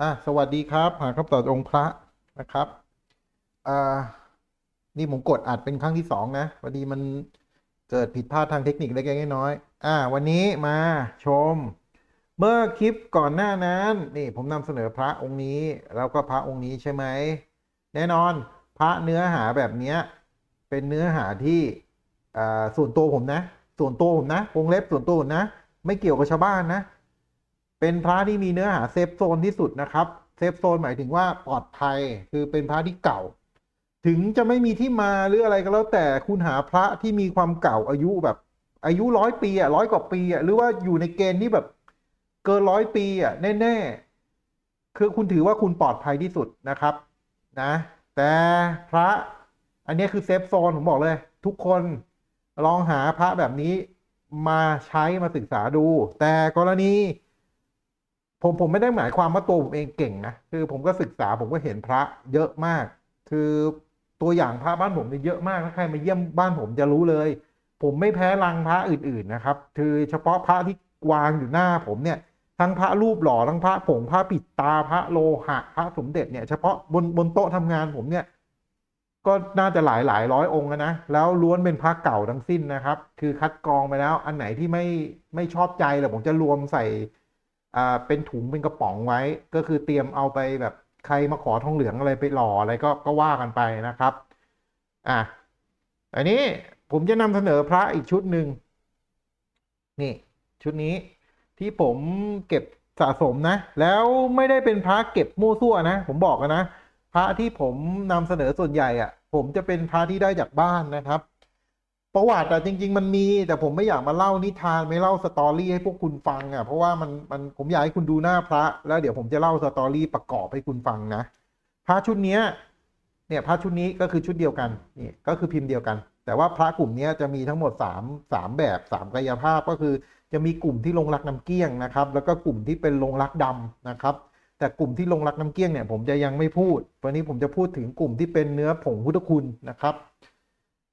อะสวัสดีครับ หาคำตอบองค์พระนะครับอ่านี่ผมกดอัดเป็นครั้งที่สองนะพอดีมันเกิดผิดพลาดทางเทคนิคเล็กๆน้อยๆอ่า วันนี้มาชม เมื่อคลิปก่อนหน้านั้น นี่ผมนำเสนอพระองค์นี้ แล้วก็พระองค์นี้ใช่ไหม แน่นอนพระเนื้อหาแบบเนี้ยเป็นเนื้อหาที่อ่าส่วนตัวผมนะ ส่วนตัวผมนะวงเล็บส่วนตัวผมนะ ไม่เกี่ยวกับชาวบ้านนะ เป็นพระที่มีเนื้อหาเซฟโซนที่สุดนะครับ เซฟโซนหมายถึงว่าปลอดภัยคือเป็นพระที่เก่า ถึงจะไม่มีที่มาหรืออะไรก็แล้วแต่คุณหาพระที่มีความเก่าอายุแบบ อายุร้อยปีอะร้อยกว่าปีอะหรือว่าอยู่ในเกณฑ์ที่แบบเกินร้อยปีอะแน่ๆคือคุณถือว่าคุณปลอดภัยที่สุดนะครับนะแต่พระอันนี้คือเซฟโซนผมบอกเลย ทุกคนลองหาพระแบบนี้มาใช้มาศึกษาดู แต่กรณี ผมผมไม่ได้หมายความว่าตัวผมเองเก่งนะคือผมก็ศึกษาผมก็เห็นพระเยอะมาก คือตัวอย่างพระบ้านผมเนี่ยเยอะมากถ้าใครมาเยี่ยมบ้านผมจะรู้เลย ผมไม่แพ้รังพระอื่นๆนะครับ คือเฉพาะพระที่วางอยู่หน้าผมเนี่ย ทั้งพระรูปหล่อทั้งพระผงพระปิดตาพระโลหะพระสมเด็จเนี่ยเฉพาะบนบนโต๊ะทำงานผมเนี่ย ก็น่าจะหลายหลายร้อยองค์นะ แล้วล้วนเป็นพระเก่าทั้งสิ้นนะครับ คือคัดกรองไปแล้ว อันไหนที่ไม่ไม่ชอบใจเลยผมจะรวมใส่ อ่าเป็นถุงเป็นกระป๋องไว้ ก็คือเตรียมเอาไปแบบใครมาขอทองเหลืองอะไรไปหล่ออะไรก็ก็ว่ากันไปนะครับอะอันนี้ผมจะนำเสนอพระอีกชุดหนึ่งนี่ชุดนี้ที่ผมเก็บสะสมนะ แล้วไม่ได้เป็นพระเก็บมั่วซั่วนะ ผมบอกนะ พระที่ผมนำเสนอส่วนใหญ่อะ ผมจะเป็นพระที่ได้จากบ้านนะครับ ประวัติอะจริง ๆ มันมี แต่ผมไม่อยากมาเล่านิทานไม่เล่าสตอรี่ให้พวกคุณฟังอะเพราะว่ามันมันผมอยากให้คุณดูหน้าพระ แล้วเดี๋ยวผมจะเล่าสตอรี่ประกอบให้คุณฟังนะพระชุดเนี้ยเนี่ยพระชุดนี้ก็คือชุดเดียวกันนี่ก็คือพิมพ์เดียวกัน แต่ว่าพระกลุ่มนี้จะมีทั้งหมด3ามสามแบบสามกายภาพก็คือจะมีกลุ่มที่ลงรักน้ำเกี้ยงนะครับ แล้วก็กลุ่มที่เป็นลงรักดำนะครับ แต่กลุ่มที่ลงรักน้ำเกี้ยงเนี่ยผมจะยังไม่พูดวันนี้ผมจะพูดถึงกลุ่มที่เป็นเนื้อผงพุทธคุณนะครับ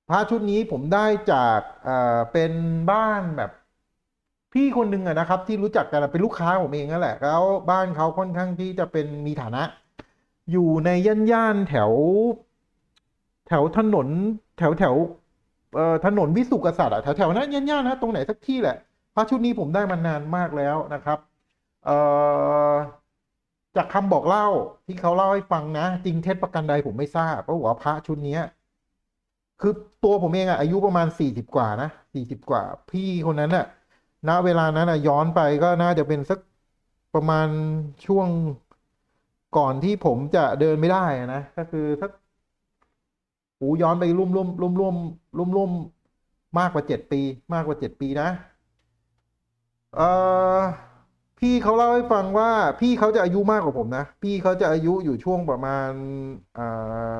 พระชุดนี้ผมได้จากเอ่อเป็นบ้านแบบพี่คนหนึ่งอะนะครับ ที่รู้จักกันเป็นลูกค้าผมเองนั่นแหละ แล้วบ้านเขาค่อนข้างที่จะเป็นมีฐานะ อยู่ในย่านย่านๆแถว แถวถนน แถวแถวเอ่อถนนวิสุกษัตริย์อะแถวแถวนั้นย่านย่านๆนะตรงไหนสักที่แหละพระชุดนี้ผมได้มานานมากแล้วนะครับเอ่อจากคำบอกเล่าที่เขาเล่าให้ฟังนะ จริงเท็จประกันใดผมไม่ทราบเพราะว่าพระชุดนี้ คือตัวผมเองอะอายุประมาณสี่สิบกว่านะสี่สิบกว่า พี่คนนั้นอะณเวลานั้นอะย้อนไปก็น่าจะเป็นสักประมาณช่วงก่อนที่ผมจะเดินไม่ได้นะก็คือสักหูย้อนไปร่วมร่วมร่วมร่วมร่วมร่วมมากกว่าเจ็ดปี มากกว่าเจ็ดปีนะเออพี่เขาเล่าให้ฟังว่า พี่เขาจะอายุมากกว่าผมนะ พี่เขาจะอายุอยู่ช่วงประมาณอ่า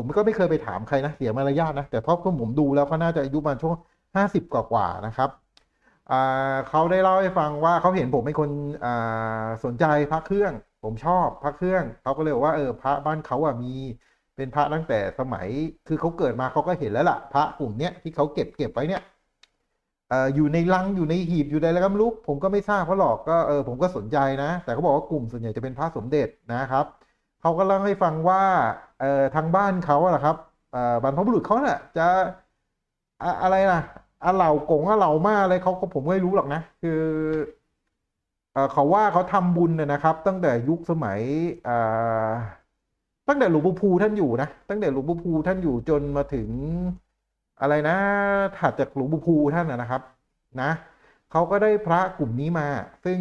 ผมก็ไม่เคยไปถามใครนะเสียมารยาทนะ แต่เพราะผมดูแล้วเขาน่าจะอายุประมาณช่วงห้าสิบกว่าๆนะครับเขาได้เล่าให้ฟังว่าเขาเห็นผมเป็นคนสนใจพระเครื่อง ผมชอบพระเครื่องเขาก็เลยบอกว่าเออพระบ้านเขาอะมีเป็นพระตั้งแต่สมัย คือเขาเกิดมาเขาก็เห็นแล้วล่ะ พระกลุ่มเนี้ยที่เขาเก็บเก็บไว้เนี่ยอยู่ในลังอยู่ในหีบอยู่ในอะไรก็ไม่รู้ผมก็ไม่ทราบเขาะหรอกก็เออผมก็สนใจนะ แต่เขาบอกว่ากลุ่มส่วนใหญ่จะเป็นพระสมเด็จนะครับ เขาก็เล่าให้ฟังว่าเอ่อทางบ้านเขาอะนะครับเอ่อบรรพบุรุษเขาเนี่ยจะอะอะไรนะอาเหล่ากงอาเหล่ามาอะไรเขาก็ผมไม่รู้หรอกนะ คือเอ่อเขาว่าเขาทำบุญเนี่ยนะครับ ตั้งแต่ยุคสมัยเอ่อตั้งแต่หลวงปู่ภูท่านอยู่นะตั้งแต่หลวงปู่ภูท่านอยู่จนมาถึงอะไรนะถัดจากหลวงปู่ภูท่านนะครับ นะเขาก็ได้พระกลุ่มนี้มา ซึ่ง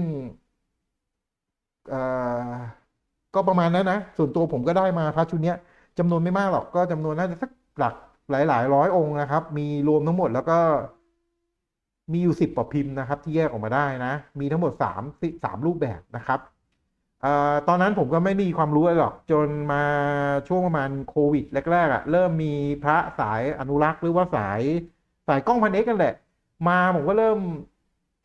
เอ่อ ประมาณนั้นนะ ส่วนตัวผมก็ได้มาพระชุดเนี้ยจำนวนไม่มากหรอกก็จำนวนน่าจะสักหลักหลายหลายร้อยองค์นะครับ มีรวมทั้งหมดแล้วก็ มีอยู่สิบกว่าพิมพ์นะครับ ที่แยกออกมาได้นะ มีทั้งหมดสามสามรูปแบบนะครับอตอนนั้นผมก็ไม่มีความรู้อะไรหรอก จนมาช่วงประมาณโควิดแรกๆอะ เริ่มมีพระสายอนุรักษ์หรือว่าสายสายกล้องพันเอกกันแหละ มาผมก็เริ่ม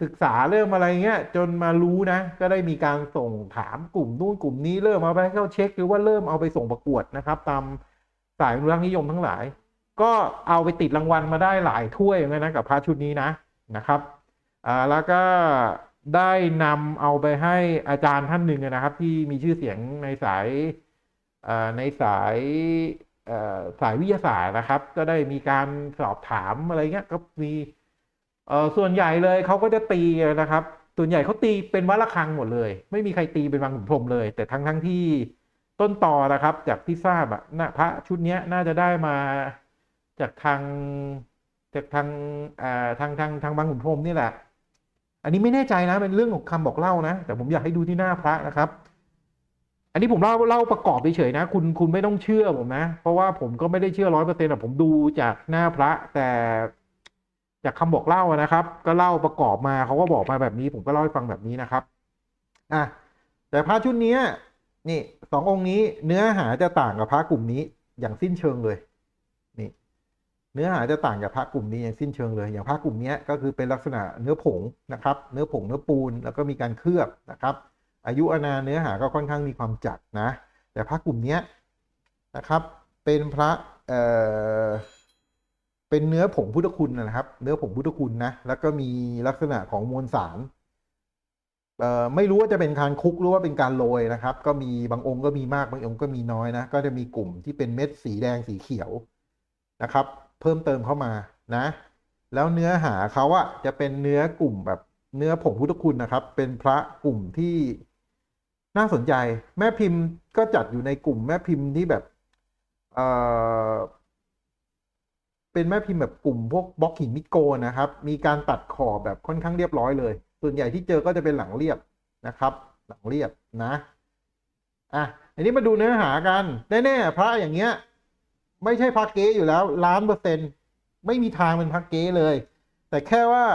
ศึกษาเริ่มอะไรเงี้ยจนมารู้นะ ก็ได้มีการส่งถามกลุ่มนู้นกลุ่มนี้เริ่มเอาไปเข้าเช็ค หรือว่าเริ่มเอาไปส่งประกวดนะครับ ตามสายอนุรักษ์นิยมทั้งหลาย ก็เอาไปติดรางวัลมาได้หลายถ้วยเหมือนกันนะกับพระชุดนี้นะนะครับอ่าแล้วก็ได้นำเอาไปให้อาจารย์ท่านหนึ่งนะครับ ที่มีชื่อเสียงในสายอ่อในสายอ่อสายวิทยาศาสตร์นะครับ ก็ได้มีการสอบถามอะไรเงี้ยก็มี เออส่วนใหญ่เลยเขาก็จะตีนะครับ ส่วนใหญ่เขาตีเป็นวัดระฆังหมดเลย ไม่มีใครตีเป็นวังขุนพรมเลย แต่ทั้งทั้งที่ต้นต่อนะครับ จากที่ทราบอะนะพระชุดนี้น่าจะได้มาจากทางจากทางเอ่อทางทางทางบางขุนพรมนี่แหละ อันนี้ไม่แน่ใจนะเป็นเรื่องของคำบอกเล่านะ แต่ผมอยากให้ดูที่หน้าพระนะครับ อันนี้ผมเล่าเล่าประกอบเฉยๆนะ คุณคุณไม่ต้องเชื่อผมนะ เพราะว่าผมก็ไม่ได้เชื่อร้อยเปอร์เซ็นต์ผมดูจากหน้าพระแต่ จากคำบอกเล่านะครับ ก็เล่าประกอบมาเขาก็บอกมาแบบนี้ ผมก็เล่าให้ฟังแบบนี้นะครับอะแต่พระชุดนี้นี่สององค์นี้เนื้อหาจะต่างกับพระกลุ่มนี้อย่างสิ้นเชิงเลยนี่เนื้อหาจะต่างจากพระกลุ่มนี้อย่างสิ้นเชิงเลย อย่างพระกลุ่มนี้ก็คือเป็นลักษณะเนื้อผงนะครับ เนื้อผงเนื้อปูนแล้วก็มีการเคลือบนะครับ อายุอานาเนื้อหาก็ค่อนข้างมีความจัดนะ แต่พระกลุ่มนี้นะครับ เป็นพระเอ่อ เป็นเนื้อผงพุทธคุณนะครับ เนื้อผงพุทธคุณนะ แล้วก็มีลักษณะของมวลสารเอ่อไม่รู้ว่าจะเป็นการคุกหรือว่าเป็นการโรยนะครับ ก็มีบางองค์ก็มีมากบางองค์ก็มีน้อยนะ ก็จะมีกลุ่มที่เป็นเม็ดสีแดงสีเขียวนะครับ เพิ่มเติมเข้ามานะ แล้วเนื้อหาเขาอะจะเป็นเนื้อกลุ่มแบบเนื้อผงพุทธคุณนะครับ เป็นพระกลุ่มที่น่าสนใจ แม่พิมพ์ก็จัดอยู่ในกลุ่มแม่พิมพ์ที่แบบเออ เป็นแม่พิมพ์แบบกลุ่มพวกบล็อกหินมิโกนะครับ มีการตัดขอบแบบค่อนข้างเรียบร้อยเลย ส่วนใหญ่ที่เจอก็จะเป็นหลังเรียบนะครับ หลังเรียบนะอะอันนี้มาดูเนื้อหากันแน่ๆพระอย่างเงี้ย ไม่ใช่พระเก๊อยู่แล้วล้านเปอร์เซ็นต์ไม่มีทางเป็นพระเก๊เลย แต่แค่ว่า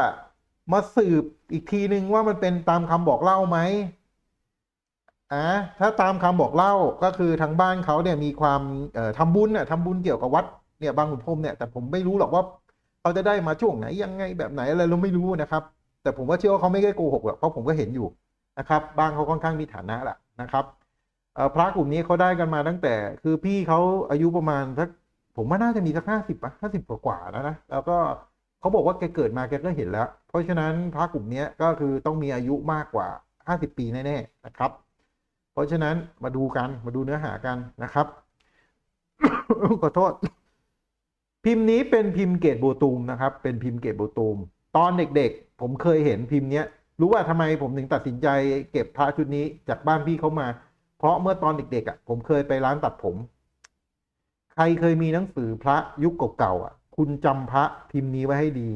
มาสืบอีกทีนึงว่ามันเป็นตามคำบอกเล่าไหมอะถ้าตามคำบอกเล่าก็คือทางบ้านเขาเนี่ยมีความเอ่อทำบุญน่ะทำบุญเกี่ยวกับวัด เนี่ยบางขุนพรมเนี่ยแต่ผมไม่รู้หรอกว่าเขาจะได้มาช่วงไหนยังไงแบบไหนอะไรเราไม่รู้นะครับ แต่ผมว่าเชื่อว่าเขาไม่ได้โกหกหรอกเพราะผมก็เห็นอยู่นะครับบ้านเขาค่อนข้างมีฐานะแหละนะครับอ่อพระกลุ่มนี้เขาได้กันมาตั้งแต่ คือพี่เขาอายุประมาณสักผมว่าน่าจะมีสักห้าสิบห้าสิบกว่าแล้วนะแล้วก็เขาบอกว่าแกเกิดมาแกก็เห็นแล้ว เพราะฉะนั้นพระกลุ่มนี้ก็คือต้องมีอายุมากกว่าห้าสิบปีแน่ๆนะครับ เพราะฉะนั้นมาดูกันมาดูเนื้อหากันนะครับขอโทษ พิมพ์นี้เป็นพิมพ์เกตโบตูมนะครับ เป็นพิมพ์เกตโบตูม ตอนเด็กๆ ผมเคยเห็นพิมพ์เนี้ย รู้ว่าทำไมผมถึงตัดสินใจเก็บพระชุดนี้จากบ้านพี่เขามา เพราะเมื่อตอนเด็กๆอะผมเคยไปร้านตัดผม ใครเคยมีหนังสือพระยุคเก่าๆอะ คุณจำพระพิมพ์นี้ไว้ให้ดี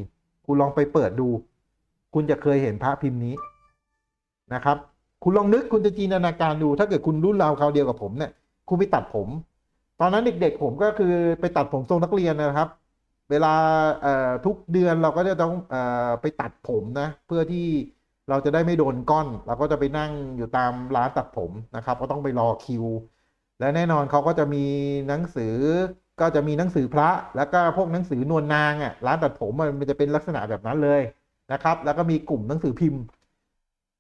คุณลองไปเปิดดู คุณจะเคยเห็นพระพิมพ์นี้นะครับ คุณลองนึกคุณจะจินตนาการดู ถ้าเกิดคุณรุ่นราวคราวเดียวกับผมเนี่ย คุณไปตัดผม ตอนนั้นเด็กๆผมก็คือไปตัดผมทรงนักเรียนนะครับ เวลาทุกเดือนเราก็จะต้องเอ่อไปตัดผมนะ เพื่อที่เราจะได้ไม่โดนก้อน เราก็จะไปนั่งอยู่ตามร้านตัดผมนะครับ ก็ต้องไปรอคิว และแน่นอนเขาก็จะมีหนังสือก็จะมีหนังสือพระ แล้วก็พวกหนังสือนวลนางอะร้านตัดผมมันจะเป็นลักษณะแบบนั้นเลยนะครับ แล้วก็มีกลุ่มหนังสือพิมพ์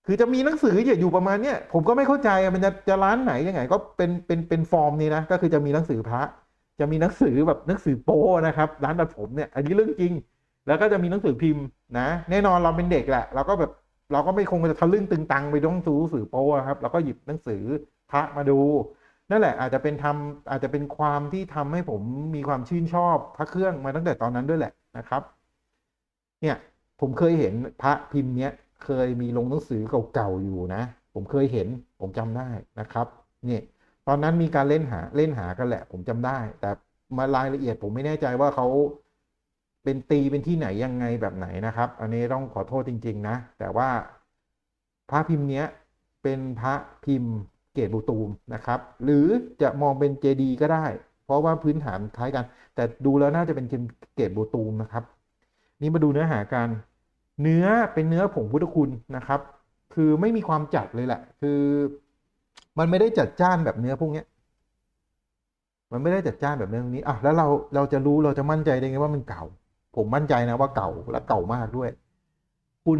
คือจะมีหนังสืออยู่ประมาณเนี้ยผมก็ไม่เข้าใจมันจะจะร้านไหนยังไง ก็เป็นเป็นเป็นฟอร์มนี้นะก็คือจะมีหนังสือพระ จะมีหนังสือแบบหนังสือโป้นะครับ ร้านตัดผมเนี่ยอันนี้เรื่องจริง แล้วก็จะมีหนังสือพิมพ์นะ แน่นอนเราเป็นเด็กแหละเราก็แบบเราก็ไม่คงจะทะลึ่งตึงตังไปต้องซื้อหนังสือโป้อะครับเราก็หยิบหนังสือพระมาดู นั่นแหละอาจจะเป็นทำอาจจะเป็นความที่ทำให้ผมมีความชื่นชอบพระเครื่องมาตั้งแต่ตอนนั้นด้วยแหละนะครับ เนี่ยผมเคยเห็นพระพิมพ์เนี้ย เคยมีลงหนังสือเก่าๆอยู่นะ ผมเคยเห็นผมจำได้นะครับนี่ตอนนั้นมีการเล่นหาเล่นหากันแหละ ผมจำได้ แต่มารายละเอียดผมไม่แน่ใจว่าเขาเป็นตีเป็นที่ไหนยังไงแบบไหนนะครับ อันนี้ต้องขอโทษจริง ๆ นะ แต่ว่าพระพิมพ์เนี้ยเป็นพระพิมพ์เกตบูตูมนะครับ หรือจะมองเป็นเจดีก็ได้ เพราะว่าพื้นฐานคล้ายกัน แต่ดูแล้วน่าจะเป็นเกตบูตูมนะครับ นี่มาดูเนื้อหากัน เนื้อเป็นเนื้อผงพุทธคุณนะครับ คือไม่มีความจัดเลยแหละ คือมันไม่ได้จัดจ้านแบบเนื้อพวกนี้มันไม่ได้จัดจ้านแบบเนื้อพวกนี้อะแล้วเราเราจะรู้เราจะมั่นใจได้ไงว่ามันเก่า ผมมั่นใจนะว่าเก่าและเก่ามากด้วย คุณ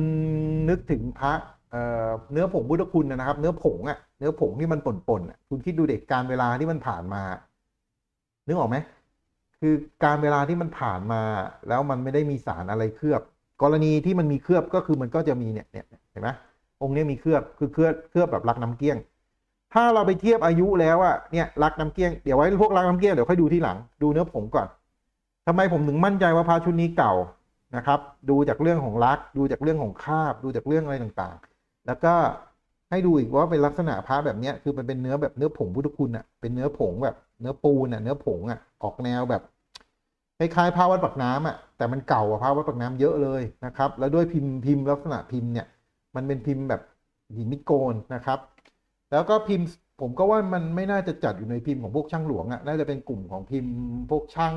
นึกถึงพระเอ่อเนื้อผงพุทธคุณนะครับ เนื้อผงอะเนื้อผงที่มันป่นๆอะคุณคิดดูเด็กการเวลาที่มันผ่านมา นึกออกไหมคือการเวลาที่มันผ่านมา แล้วมันไม่ได้มีสารอะไรเคลือบ กรณีที่มันมีเคลือบก็คือมันก็จะมีเนี่ยเนี่ยเห็นไหมองค์นี้มีเคลือบคือเคลือบเคลือบแบบรักน้ำเกลี้ยง ถ้าเราไปเทียบอายุแล้วอะเนี่ยรักน้ำเกลี้ยงเดี๋ยวไว้พวกรักน้ำเกลี้ยงเดี๋ยวค่อยดูที่หลังดูเนื้อผงก่อนทำไมผมถึงมั่นใจว่าพระชุดนี้เก่านะครับ ดูจากเรื่องของรัก ดูจากเรื่องของคาบ ดูจากเรื่องอะไรต่างๆ แล้วก็ให้ดูอีกว่าเป็นลักษณะพระแบบเนี้ยคือมันเป็นเนื้อแบบเนื้อผงพุทธคุณอะเป็นเนื้อผงแบบเนื้อปูนอะเนื้อผงอะออกแนวแบบ คล้ายๆพระวัดปักน้ำอะแต่มันเก่ากว่าพระวัดปักน้ำเยอะเลยนะครับ แล้วด้วยพิมพ์พิมพ์ลักษณะพิมพ์เนี่ยมันเป็นพิมพ์แบบหินมิโกนนะครับ แล้วก็พิมพ์ผมก็ว่ามันไม่น่าจะจัดอยู่ในพิมพ์ของพวกช่างหลวงอะน่าจะเป็นกลุ่มของพิมพ์พวกช่าง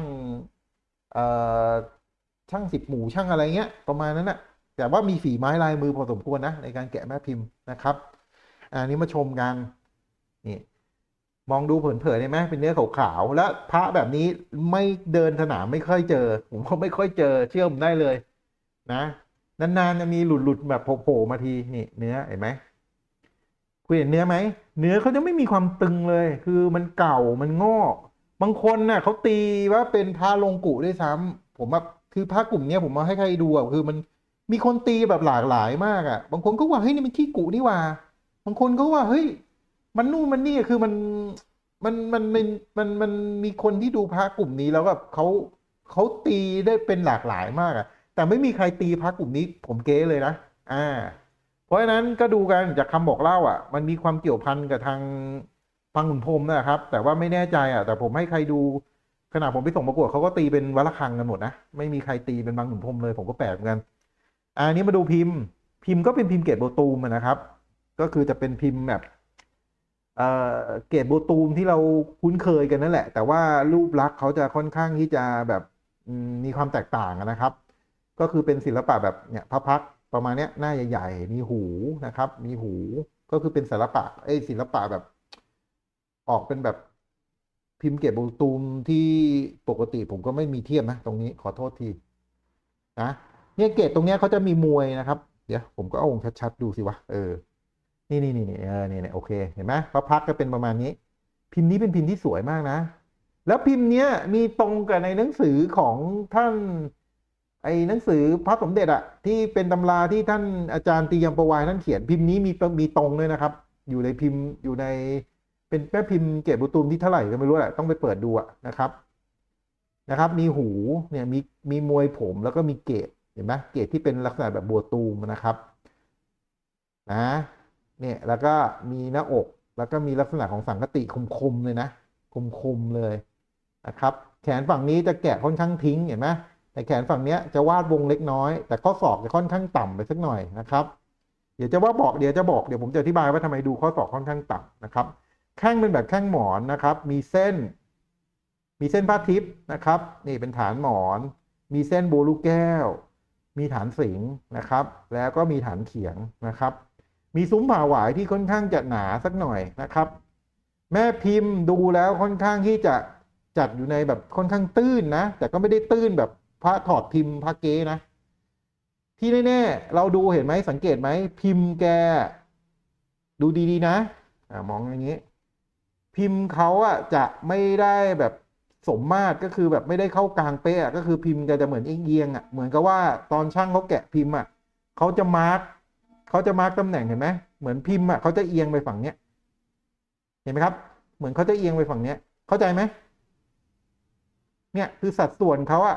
เอ่อช่างสิบหมู่ช่างอะไรเงี้ยประมาณนั้นอะแต่ว่ามีฝีไม้ลายมือพอสมควรนะในการแกะแม่พิมพ์นะครับอันนี้มาชมกันนี่ มองดูเผินๆได้ไหมเป็นเนื้อขาวๆ แล้วพระแบบนี้ไม่เดินสนามไม่ค่อยเจอ ผมก็ไม่ค่อยเจอ เชื่อมได้เลย นะ นานๆจะมีหลุดๆแบบโผล่มาทีนี่เนื้อเห็นไหมคุณเห็นเนื้อไหมเนื้อเขาจะไม่มีความตึงเลย คือมันเก่ามันงอกบางคนน่ะเขาตีว่าเป็นพระลงกุด้วยซ้ำผมว่าคือพระกลุ่มเนี้ยผมมาให้ใครดูอะคือมันมีคนตีแบบหลากหลายมากอะ บางคนก็ว่าเฮ้ยนี่มันขี้กุนี่ว่า บางคนก็ว่าเฮ้ย มันนู่นมันนี่คือมันมันมันมันมันมันมีคนที่ดูพระกลุ่มนี้แล้วแบบเขาเขาตีได้เป็นหลากหลายมากอะแต่ไม่มีใครตีพระกลุ่มนี้ ผมเก้เลยนะอ่า เพราะฉะนั้นก็ดูกันจากคำบอกเล่าอะ มันมีความเกี่ยวพันกับทางพังขุนพรมนะครับ แต่ว่าไม่แน่ใจอะ แต่ผมให้ใครดูขณะผมไปส่งประกวดเขาก็ตีเป็นวัลคังกันหมดนะไม่มีใครตีเป็นบางขุนพรมเลย ผมก็แปลกเหมือนกันอันนี้มาดูพิมพ์ พิมพ์ก็เป็นพิมพ์เกตโบตูมนะครับ ก็คือจะเป็นพิมพ์แบบ เกรดโบตูมที่เราคุ้นเคยกันนั่นแหละ แต่ว่ารูปลักษณ์เขาจะค่อนข้างที่จะแบบมีความแตกต่างนะครับ ก็คือเป็นศิลปะแบบเนี่ยพระพักประมาณเนี้ยหน้าใหญ่ๆ มีหูนะครับ มีหูก็คือเป็นศิลปะไอ้ศิลปะแบบ ออกเป็นแบบพิมพ์เกรดโบตูมที่ปกติผมก็ไม่มีเทียบนะตรงนี้ขอโทษทีนะเนี่ยเกรดตรงเนี้ยเขาจะมีมวยนะครับ เดี๋ยวผมก็เอาองค์ชัดๆดูสิวะเออ นี่นี่นี่นี่เออนี่นี่โอเค เห็นไหมพระพักก็เป็นประมาณนี้ พิมพ์นี้เป็นพิมพ์ที่สวยมากนะ แล้วพิมพ์เนี้ยมีตรงกับในหนังสือของท่าน ไอ้หนังสือพระสมเด็จอะที่เป็นตำราที่ท่านอาจารย์ตียมประวายท่านเขียนพิมพ์นี้มีมีตรงเลยนะครับ อยู่ในพิมพ์อยู่ในเป็นแม่พิมพ์เกตบุตูมที่เท่าไหร่ก็ไม่รู้แหละต้องไปเปิดดูอะนะครับนะครับ มีหูเนี่ยมีมีมวยผมแล้วก็มีเกตเห็นไหมเกตที่เป็นลักษณะแบบบัวตูมนะครับ นะ เนี่ยแล้วก็มีหน้าอก แล้วก็มีลักษณะของสังกติคมๆเลยนะคมๆเลยนะครับ แขนฝั่งนี้จะแกะค่อนข้างทิ้งเห็นไหมแต่แขนฝั่งนี้จะวาดวงเล็กน้อย แต่ข้อศอกจะค่อนข้างต่ำไปสักหน่อยนะครับเดี๋ยวจะว่าบอกเดี๋ยวจะบอกเดี๋ยวผมจะอธิบายว่าทำไมดูข้อศอกค่อนข้างต่ำนะครับแข้งเป็นแบบแข้งหมอนนะครับ มีเส้น มีเส้นผ้าทิพย์นะครับ นี่เป็นฐานหมอน มีเส้นโบลูกแก้ว มีฐานสิงนะครับ แล้วก็มีฐานเขียงนะครับ มีซุ้มผ่าหวายที่ค่อนข้างจะหนาสักหน่อยนะครับ แม่พิมพ์ดูแล้วค่อนข้างที่จะจัดอยู่ในแบบค่อนข้างตื้นนะ แต่ก็ไม่ได้ตื้นแบบพระถอดพิมพ์พระเก๊นะ ที่แน่ๆเราดูเห็นไหมสังเกตไหมพิมพ์แก ดูดีๆนะอมองอย่างนี้ พิมพ์เขาอะจะไม่ได้แบบสมมาตรก็คือแบบไม่ได้เข้ากลางเป๊ะอะก็คือพิมพ์จะจะเหมือนเอียงๆอะเหมือนกับว่าตอนช่างเขาแกะพิมพ์อะเขาจะมาร์ก เขาจะมาร์กตำแหน่งเห็นไหมเหมือนพิมพ์อะเขาจะเอียงไปฝั่งเนี้ย เห็นไหมครับ เหมือนเขาจะเอียงไปฝั่งเนี้ย เข้าใจไหมเนี่ยคือสัดส่วนเขาอะ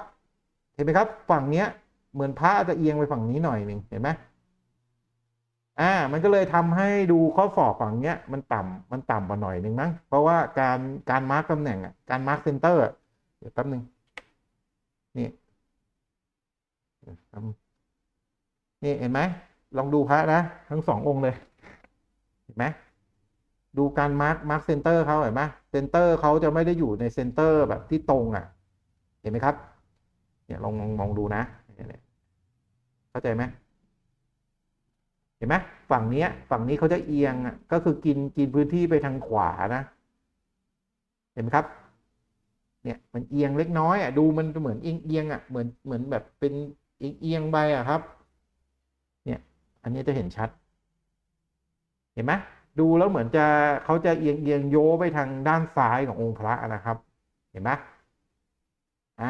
เห็นไหมครับ ฝั่งเนี้ย เหมือนพระจะเอียงไปฝั่งนี้หน่อยหนึ่งเห็นไหมอ่า มันก็เลยทำให้ดูข้อศอกฝั่งเนี้ย มันต่ำมันต่ำกว่าหน่อยหนึ่งมั้งเพราะว่าการการมาร์กตำแหน่งอะการมาร์กเซนเตอร์อะเดี๋ยวแป๊บหนึ่งนี่นี่เห็นไหม ลองดูพระนะ ทั้งสององค์เลย เห็นไหมดูการมาร์กมาร์กเซนเตอร์เขาเห็นไหมเซนเตอร์เขาจะไม่ได้อยู่ในเซนเตอร์แบบที่ตรงอะ เห็นไหมครับ เนี่ยลองมองมองดูนะเข้าใจไหมเห็นไหมฝั่งนี้ฝั่งนี้เขาจะเอียงอะก็คือกินกินพื้นที่ไปทางขวานะ เห็นไหมครับ เนี่ยมันเอียงเล็กน้อยอะดูมันเหมือนเอียงเอียงอะเหมือนเหมือนแบบเป็นเอียงเอียงไปอะครับ อันนี้จะเห็นชัด เห็นไหมดูแล้วเหมือนจะเขาจะเอียงเอียงโยไปทางด้านซ้ายขององค์พระนะครับ เห็นไหมอ่า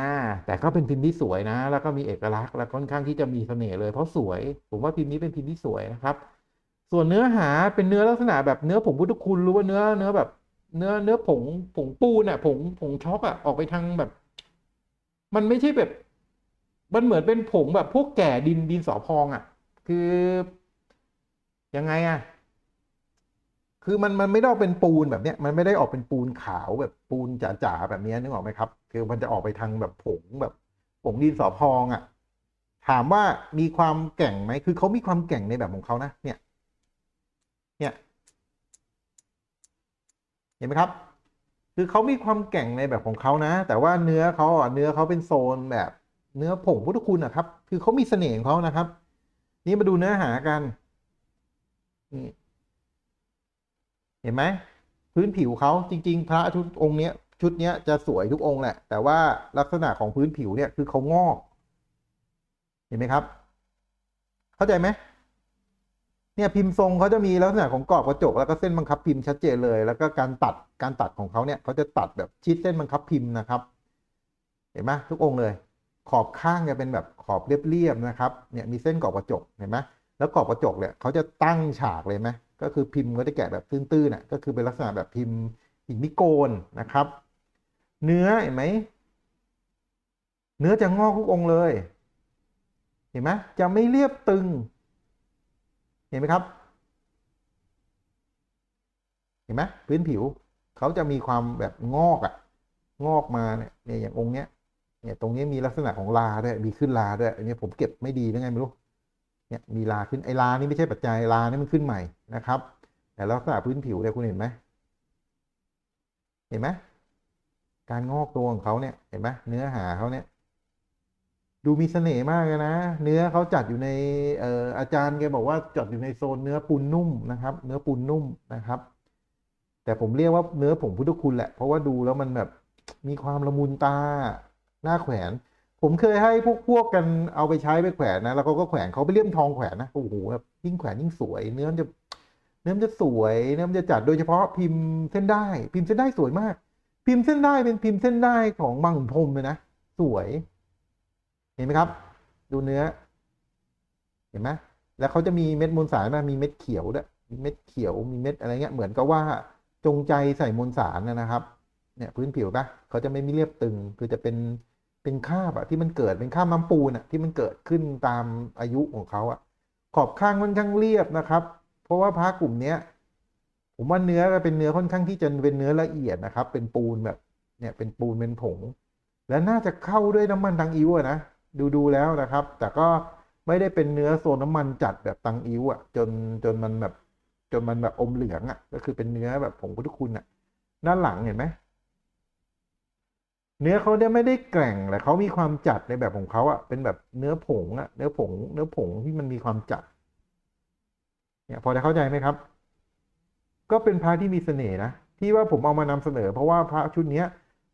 แต่ก็เป็นพิมพ์ที่สวยนะ แล้วก็มีเอกลักษณ์และค่อนข้างที่จะมีเสน่ห์เลยเพราะสวย ผมว่าพิมพ์นี้เป็นพิมพ์ที่สวยนะครับ ส่วนเนื้อหาเป็นเนื้อลักษณะแบบเนื้อผงพุทธคุณหรือว่าเนื้อเนื้อแบบ เนื้อเนื้อผงผงปูนอะ ผงผงช็อกอะออกไปทางแบบ มันไม่ใช่แบบ มันเหมือนเป็นผงแบบพวกแก่ดินดินสอพองอะ คือยังไงอะคือมันมันไม่ได้ออกเป็นปูนแบบเนี้ยมันไม่ได้ออกเป็นปูนขาวแบบปูนจ๋าๆแบบนี้นึกออกไหมครับ คือมันจะออกไปทางแบบผงแบบผงดินสอพองอะ ถามว่ามีความแก่งไหมคือเขามีความแก่งในแบบของเขานะเนี่ย เนี่ย เห็นไหมครับ คือเขามีความแก่งในแบบของเขานะ แต่ว่าเนื้อเขาอะเนื้อเขาเป็นโซนแบบเนื้อผงพุทธคุณนะครับ คือเขามีเสน่ห์ของเขานะครับ นี่มาดูเนื้อหากันนี่เห็นไหมพื้นผิวเขาจริง ๆ พระชุดองค์เนี้ยชุดเนี้ยจะสวยทุกองค์แหละ แต่ว่าลักษณะของพื้นผิวเนี่ยคือเขางอก เห็นไหมครับ เข้าใจไหมเนี่ยพิมพ์ทรงเขาจะมีลักษณะของกรอบกระจกแล้วก็เส้นบังคับพิมพ์ชัดเจนเลย แล้วก็การตัดการตัดของเขาเนี่ยเขาจะตัดแบบชิดเส้นบังคับพิมพ์นะครับ เห็นไหมทุกองค์เลย ขอบข้างจะเป็นแบบขอบเรียบๆนะครับเนี่ยมีเส้นกรอบกระจกเห็นไหมแล้วกรอบกระจกเนี่ยเขาจะตั้งฉากเลยไหมก็คือพิมพ์ก็จะแกะแบบตื้นๆน่ะก็คือเป็นลักษณะแบบพิมพ์หินมิโกนนะครับ เนื้อเห็นไหมเนื้อจะงอกทุกองเลย เห็นไหมจะไม่เรียบตึง เห็นไหมครับ เห็นไหมพื้นผิวเขาจะมีความแบบงอกอะงอกมาเนี่ยเนี่ยอย่างองค์เนี้ย เนี่ยตรงนี้มีลักษณะของลาด้วยมีขึ้นลาด้วยอันนี้ผมเก็บไม่ดีหรือไงไม่รู้เนี่ยมีลาขึ้นไอ้ลานี่ไม่ใช่ปัจจัยลานี่มันขึ้นใหม่นะครับ แต่ลักษณะพื้นผิวเนี่ยคุณเห็นไหมเห็นไหมการงอกตัวของเขาเนี่ยเห็นไหมเนื้อหาเขาเนี่ย ดูมีเสน่ห์มากเลยนะ เนื้อเขาจัดอยู่ในเอ่ออาจารย์แกบอกว่าจัดอยู่ในโซนเนื้อปูนนุ่มนะครับ เนื้อปูนนุ่มนะครับ แต่ผมเรียกว่าเนื้อผงพุทธคุณแหละเพราะว่าดูแล้วมันแบบมีความละมุนตา หน้าแขวน ผมเคยให้พวกพวกกันเอาไปใช้ไปแขวนนะ แล้วเขาก็แขวนเขาไปเลี่ยมทองแขวนนะโอ้โหแบบยิ่งแขวนยิ่งสวย เนื้อมันจะเนื้อมันจะสวยเนื้อมันจะจัดโดยเฉพาะพิมพ์เส้นได้ พิมพ์เส้นได้สวยมาก พิมพ์เส้นได้เป็นพิมพ์เส้นได้ของบางขุนพรมเลยนะสวย เห็นไหมครับ ดูเนื้อ เห็นไหมแล้วเขาจะมีเม็ดมวลสารมามีเม็ดเขียวด้วยมีเม็ดเขียวมีเม็ดอะไรเงี้ยเหมือนกับว่าจงใจใส่มวลสารนะครับ เนี่ยพื้นผิวปะเขาจะไม่มีเรียบตึง คือจะเป็น เป็นคาบอะที่มันเกิดเป็นคาบน้ำปูนอะที่มันเกิดขึ้นตามอายุของเขาอะขอบข้างค่อนข้างเรียบนะครับ เพราะว่าพระกลุ่มเนี้ยผมว่าเนื้อเป็นเนื้อค่อนข้างที่จะเป็นเนื้อละเอียดนะครับ เป็นปูนแบบเนี่ยเป็นปูนเป็นผง และน่าจะเข้าด้วยน้ำมันตังอิ้วอะนะดูดูแล้วนะครับ แต่ก็ไม่ได้เป็นเนื้อโซนน้ำมันจัดแบบตังอิ้วอะจนจนมันแบบจนมันแบบอมเหลืองอะก็คือเป็นเนื้อแบบผงพุทธคุณอะด้านหลังเห็นไหม เนื้อเขาเนี่ยไม่ได้แกร่งแต่เขามีความจัดในแบบของเขาอะเป็นแบบเนื้อผงอะเนื้อผง เนื้อผงที่มันมีความจัด เนี่ยพอจะเข้าใจไหมครับ ก็เป็นพระที่มีเสน่ห์นะที่ว่าผมเอามานำเสนอ เพราะว่าพระชุดเนี้ย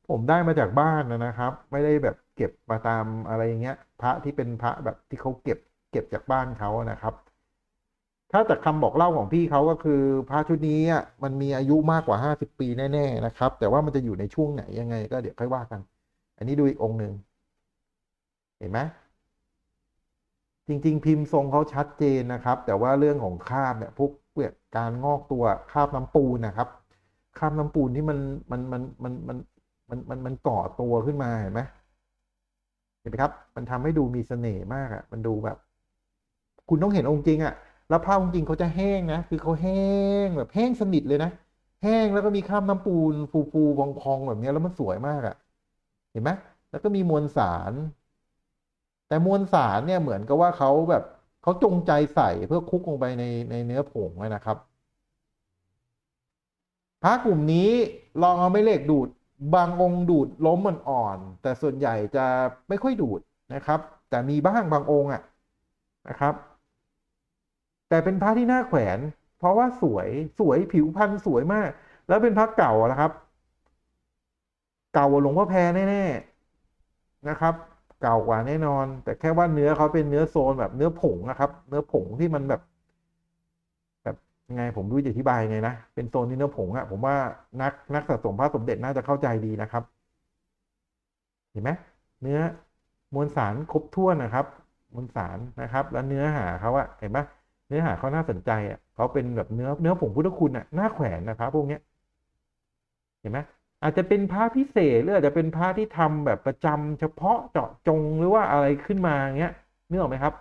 ผมได้มาจากบ้านนะครับ ไม่ได้แบบเก็บมาตามอะไรอย่างเงี้ย พระที่เป็นพระแบบที่เขาเก็บเก็บจากบ้านเขานะครับ ถ้าจากคำบอกเล่าของพี่เขาก็คือพระชุดนี้มันมีอายุมากกว่าห้าสิบปีแน่ๆนะครับ แต่ว่ามันจะอยู่ในช่วงไหนยังไง ก็เดี๋ยวค่อยว่ากัน อันนี้ดูอีกองค์หนึ่งเห็นไหมจริง ๆ พิมพ์ทรงเขาชัดเจนนะครับ แต่ว่าเรื่องของคาบเนี่ยพวกเกี่ยวกการงอกตัวคาบน้ำปูนนะครับคาบน้ำปูนที่มันมันมันมันมันมันมันมันก่อตัวขึ้นมาเห็นไหมเห็นไหมครับ มันทำให้ดูมีเสน่ห์มากอะ่ะ มันดูแบบ คุณต้องเห็นองค์จริงอะ่ะ แล้วผ้าองค์จริงเขาจะแห้งนะ คือเขาแห้งแบบแห้งสนิทเลยนะ แห้งแล้วก็มีคราบน้ำปูนฟูฟูพองพองแบบนี้แล้วมันสวยมากอะ่ะ เห็นไหมแล้วก็มีมวลสาร แต่มวลสารเนี่ยเหมือนกับว่าเขาแบบเขาจงใจใส่เพื่อคุกลงไปในในเนื้อผงไว้นะครับพระกลุ่มนี้ลองเอาไม้เหล็กดูด บางองค์ดูดล้มมันอ่อน แต่ส่วนใหญ่จะไม่ค่อยดูดนะครับ แต่มีบ้างบางองค์อะนะครับ แต่เป็นพระที่น่าแขวน เพราะว่าสวยสวยผิวพรรณสวยมาก แล้วเป็นพระเก่าอะนะครับ เก่ากว่าหลวงพ่อแพรแน่ๆนะครับ เก่ากว่าแน่นอน แต่แค่ว่าเนื้อเขาเป็นเนื้อโซนแบบเนื้อผงนะครับ เนื้อผงที่มันแบบ แบบยังไงผมไม่รู้จะอธิบายไงนะเป็นโซนที่เนื้อผงอะผมว่านักนักสะสมพระสมเด็จน่าจะเข้าใจดีนะครับเห็นไหมเนื้อมวลสารครบถ้วนนะครับ มวลสารนะครับ แล้วเนื้อหาเขาอะเห็นไหม นื้อหาเขาน่าสนใจอะเขาเป็นแบบเนื้อเนื้อผงพุทธคุณอะหน้าแขวนนะครับพวกเนี้ยเห็นไหมอาจจะเป็นพระพิเศษหรืออาจจะเป็นพระที่ทำแบบประจำเฉพาะเจาะจงหรือว่าอะไรขึ้นมาเงี้ยนึกออกไหมครับ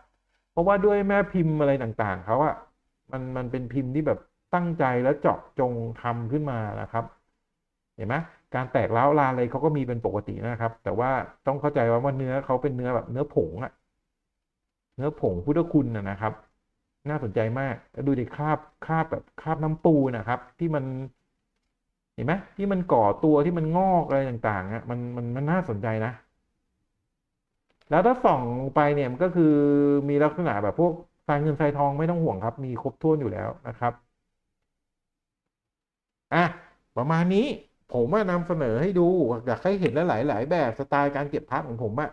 เพราะว่าด้วยแม่พิมพ์อะไรต่างๆเขาอะมันมันเป็นพิมพ์ที่แบบตั้งใจและเจาะจงทำขึ้นมานะครับ เห็นไหมการแตกร้าวลาอะไรเขาก็มีเป็นปกตินะครับ แต่ว่าต้องเข้าใจว่าว่าเนื้อเขาเป็นเนื้อแบบเนื้อผงอะเนื้อผงพุทธคุณนะครับ น่าสนใจมากแล้วดูดิคราบคราบแบบคราบน้ำปูนะครับ ที่มัน เห็นไหมที่มันก่อตัวที่มันงอกอะไรต่างๆอะมันมันมันน่าสนใจนะ แล้วถ้าส่องไปเนี่ยมันก็คือมีลักษณะแบบพวกทรายเงินทรายทองไม่ต้องห่วงครับ มีครบถ้วนอยู่แล้วนะครับอะประมาณนี้ผมว่านำเสนอให้ดูอยากให้เห็นหลายๆหลายแบบสไตล์การเก็บพระของผมอะ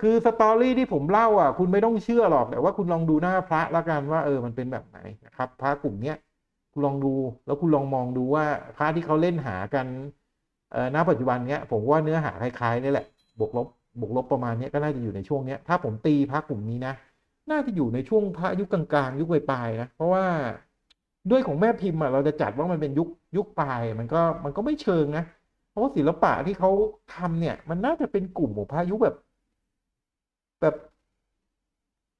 คือสตอรี่ที่ผมเล่าอะคุณไม่ต้องเชื่อหรอกแต่ว่าคุณลองดูหน้าพระละกันว่าเออมันเป็นแบบไหนนะครับ พระกลุ่มเนี้ยคุณลองดูแล้วคุณลองมองดูว่าพระที่เขาเล่นหากันเอ่อณปัจจุบันเนี้ยผมว่าเนื้อหาคล้ายๆนี่แหละบวกลบบวกลบประมาณนี้ก็น่าจะอยู่ในช่วงเนี้ยถ้าผมตีพระกลุ่มนี้นะ น่าจะอยู่ในช่วงพระยุคกลางๆ ยุคปลายๆนะ เพราะว่าด้วยของแม่พิมพ์อะเราจะจัดว่ามันเป็นยุคยุคปลายมันก็มันก็ไม่เชิงนะ เพราะว่าศิลปะที่เขาทำเนี่ย มันน่าจะเป็นกลุ่มของพระยุคแบบ แบบ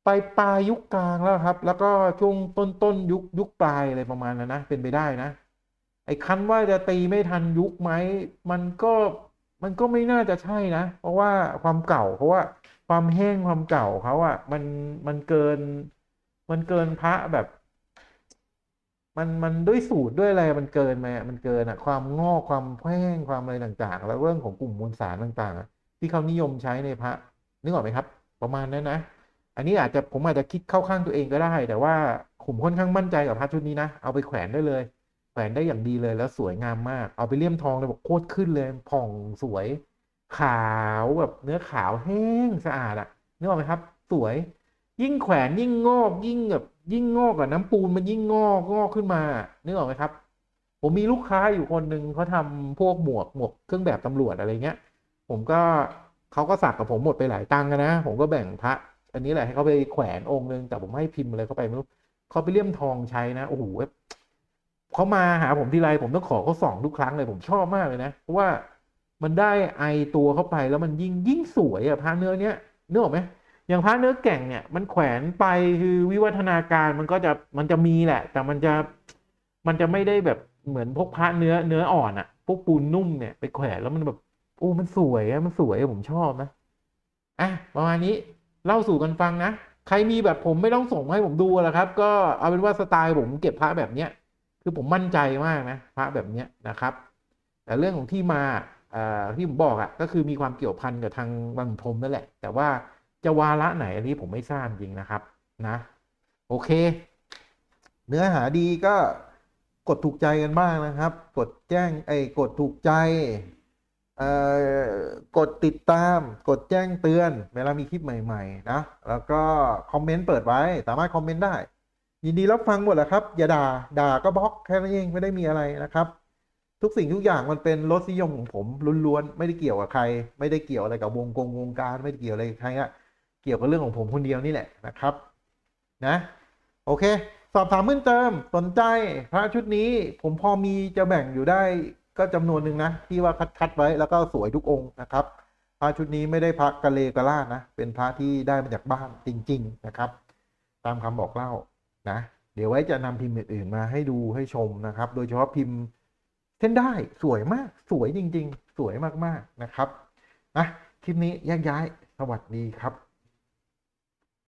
ปลายปลายยุคกลางแล้วครับ แล้วก็ช่วงต้นต้นยุคยุคปลายอะไรประมาณนั้นนะ เป็นไปได้นะ ไอ้คันว่าจะตีไม่ทันยุคไหมมันก็มันก็ไม่น่าจะใช่นะ เพราะว่าความเก่า เพราะว่าความแห้งความเก่าเขาอะมันมันเกิน มันเกินพระแบบ มันมันด้วยสูตรด้วยอะไรมันเกินมามันเกินอะความงอกความแห้งความอะไรต่างๆ แล้วเรื่องของกลุ่มมวลสารต่างๆที่เขานิยมใช้ในพระนึกออกไหมครับ ประมาณนั้นนะ อันนี้อาจจะผมอาจจะคิดเข้าข้างตัวเองก็ได้ แต่ว่าผมค่อนข้างมั่นใจกับพระชุดนี้นะ เอาไปแขวนได้เลย แขวนได้อย่างดีเลยแล้วสวยงามมาก เอาไปเลี่ยมทองเลยบอกโคตรขึ้นเลยผ่องสวย ขาวแบบเนื้อขาวแห้งสะอาดอะนึกออกไหมครับ สวย ยิ่งแขวนยิ่งงอก ยิ่งแบบยิ่งงอกกับน้ำปูนมันยิ่งงอกงอกขึ้นมานึกออกไหมครับ ผมมีลูกค้าอยู่คนหนึ่งเขาทำพวกหมวกหมวกเครื่องแบบตำรวจอะไรเงี้ย ผมก็ เขาก็สักกับผมหมดไปหลายตังค์นะ ผมก็แบ่งพระอันนี้แหละให้เขาไปแขวนองค์นึงแต่ผมให้พิมพ์อะไรเข้าไปไม่รู้เขาไปเลี่ยมทองใช้นะโอ้โหเขามาหาผมทีไรผมต้องขอเขาส่องทุกครั้งเลยผมชอบมากเลยนะเพราะว่ามันได้ไอตัวเข้าไปแล้วมันยิ่งยิ่งสวยอะพระเนื้อเนี้ยนึกออกไหมอย่างพระเนื้อแก่งเนี่ยมันแขวนไปคือวิวัฒนาการมันก็จะมันจะมีแหละ แต่มันจะมันจะไม่ได้แบบเหมือนพวกพระเนื้อเนื้ออ่อนอะพวกปูนนุ่มเนี่ยไปแขวนแล้วมันแบบ อ้มันสวยอะมันสวยผมชอบนะอะประมาณนี้เล่าสู่กันฟังนะใครมีแบบผมไม่ต้องส่งให้ผมดูแล้วครับ ก็เอาเป็นว่าสไตล์ผมเก็บพระแบบเนี้ยคือผมมั่นใจมากนะพระแบบเนี้ยนะครับ แต่เรื่องของที่มาอ่อที่ผมบอกอะ่ะก็คือมีความเกี่ยวพันกับทางบางพรมนั่นแหละ แต่ว่าจะวาระไหนอันนี้ผมไม่ทราบจริงนะครับนะ โอเค เนื้อหาดีก็กดถูกใจกันบ้างนะครับ กดแจ้งไอ้กดถูกใจ กดติดตาม กดแจ้งเตือน เวลามีคลิปใหม่ๆนะ แล้วก็คอมเมนต์เปิดไว้ สามารถคอมเมนต์ได้ ยินดีรับฟังหมดแหละครับ อย่าด่า ด่าก็บล็อกแค่นั้นเองไม่ได้มีอะไรนะครับ ทุกสิ่งทุกอย่างมันเป็นรสนิยมของผมล้วนๆ ไม่ได้เกี่ยวกับใคร ไม่ได้เกี่ยวอะไรกับวงกงวงการไม่ได้เกี่ยวอะไรกับใครอะเกี่ยวกับเรื่องของผมคนเดียวนี่แหละนะครับ นะ โอเค สอบถามเพิ่มเติม สนใจพระชุดนี้ ผมพอมีจะแบ่งอยู่ได้ ก็จำนวนหนึ่งนะ ที่ว่าคัดๆไว้แล้วก็สวยทุกองค์นะครับพระชุดนี้ไม่ได้พระกะเลกะล่านะ เป็นพระที่ได้มาจากบ้านจริง ๆนะครับ ตามคำบอกเล่านะ เดี๋ยวไว้จะนำพิมพ์อื่นๆมาให้ดูให้ชมนะครับ โดยเฉพาะพิมพ์เส้นได้สวยมาก สวยจริง ๆ สวยมากๆนะครับนะคลิปนี้แยกย้ายสวัสดีครับ